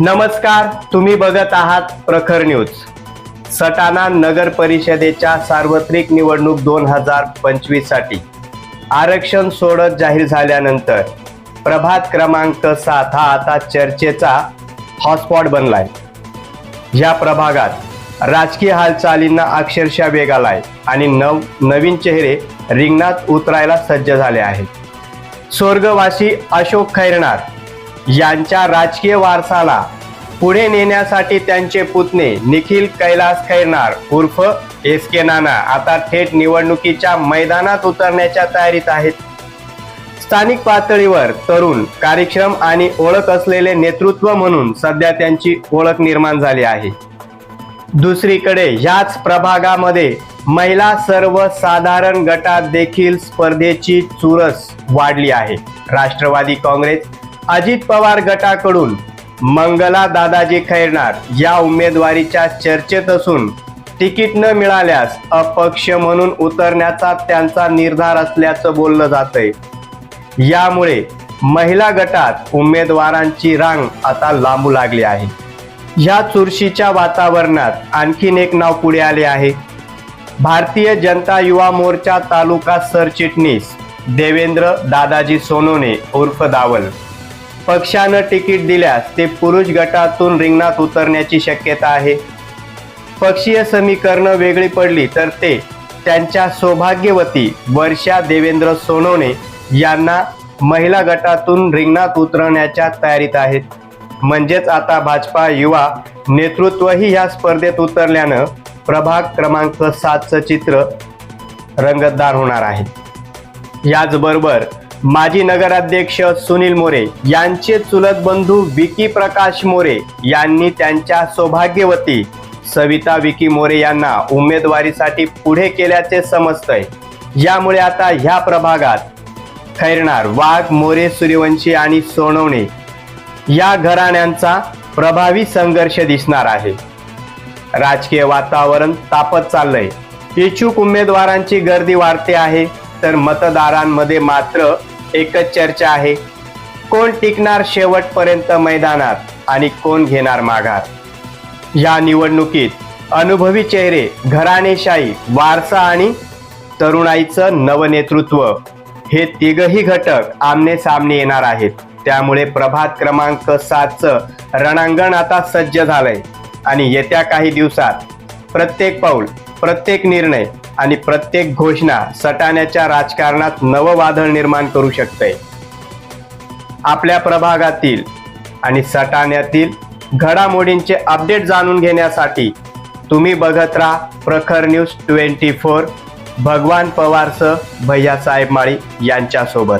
नमस्कार तुम्ही बघत आहात प्रखर न्यूज. सटाणा नगर परिषदेच्या सार्वत्रिक निवडणूक दोन हजार पंचवीससाठी आरक्षण सोडत जाहीर झाल्यानंतर प्रभात क्रमांक सात हा आता चर्चेचा हॉटस्पॉट बनलाय. या प्रभागात राजकीय हालचालींना अक्षरशः वेग आलाय आणि नव नवीन चेहरे रिंगणात उतरायला सज्ज झाले आहेत. स्वर्गवासी अशोक खैरणार यांच्या राजकीय वारसाला पुढे नेण्यासाठी त्यांचे पुतणे निखिल कैलास खैरनार उर्फ एस के नाना आता थेट निवडणुकीच्या मैदानात उतरण्याच्या तयारीत आहेत. स्थानिक पातळीवर तरुण कार्यक्षम आणि ओळख असलेले नेतृत्व म्हणून सध्या त्यांची ओळख निर्माण झाली आहे. दुसरीकडे ह्याच प्रभागामध्ये महिला सर्वसाधारण गटात देखील स्पर्धेची चुरस वाढली आहे. राष्ट्रवादी काँग्रेस अजित पवार गटाकडून मंगला दादाजी खैरनार या उमेदवारीच्या चर्चेत असून तिकीट न मिळाल्यास अपक्ष म्हणून उतरण्याचा त्यांचा निर्धार असल्याचं बोललं जातंय. यामुळे महिला गटात उमेदवारांची रांग आता लांबू लागली आहे. या चुरशीच्या वातावरणात आणखीन एक नाव पुढे आले आहे. भारतीय जनता युवा मोर्चा तालुका सरचिटणीस देवेंद्र दादाजी सोनोने उर्फ दावल. पक्षानं तिकीट दिल्यास ते पुरुष गटातून रिंगणात उतरण्याची शक्यता आहे. पक्षीय समीकरणं वेगळी पडली तर ते त्यांच्या सौभाग्यवती वर्षा देवेंद्र सोनवणे यांना महिला गटातून रिंगणात उतरण्याच्या तयारीत आहेत. म्हणजेच आता भाजपा युवा नेतृत्वही या स्पर्धेत उतरल्यानं प्रभाग क्रमांक सातचं चित्र रंगतदार होणार आहे. याचबरोबर माजी नगराध्यक्ष सुनील मोरे यांचे चुलत बंधू विकी प्रकाश मोरे यांनी त्यांच्या सौभाग्यवती सविता विकी मोरे यांना उमेदवारीसाठी पुढे केल्याचे समजतंय. यामुळे आता ह्या प्रभागात खैरणार वाघ मोरे सूर्यवंशी आणि सोनवणे या घराण्यांचा प्रभावी संघर्ष दिसणार आहे. राजकीय वातावरण तापत चाललंय. इच्छुक उमेदवारांची गर्दी वाढते आहे तर मतदारांमध्ये मात्र एकच चर्चा आहे. कोण टिकणार शेवटपर्यंत मैदानात आणि कोण घेणार माघार? या निवडणुकीत अनुभवी चेहरे घराणेशाही वारसा आणि तरुणाईचं नवनेतृत्व हे तिघही घटक आमने सामने येणार आहेत. त्यामुळे प्रभात क्रमांक सातचं रणांगण आता सज्ज झालंय. आणि येत्या काही दिवसात प्रत्येक पाऊल प्रत्येक निर्णय आणि प्रत्येक घोषणा सटाण्याच्या राजकारणात नववादळ निर्माण करू शकते. आपल्या प्रभागातील आणि सटाण्यातील घडामोडींचे अपडेट जाणून घेण्यासाठी तुम्ही बघत राहा प्रखर न्यूज ट्वेंटी फोर. भगवान पवारसह भैयासाहेब माळी यांच्यासोबत.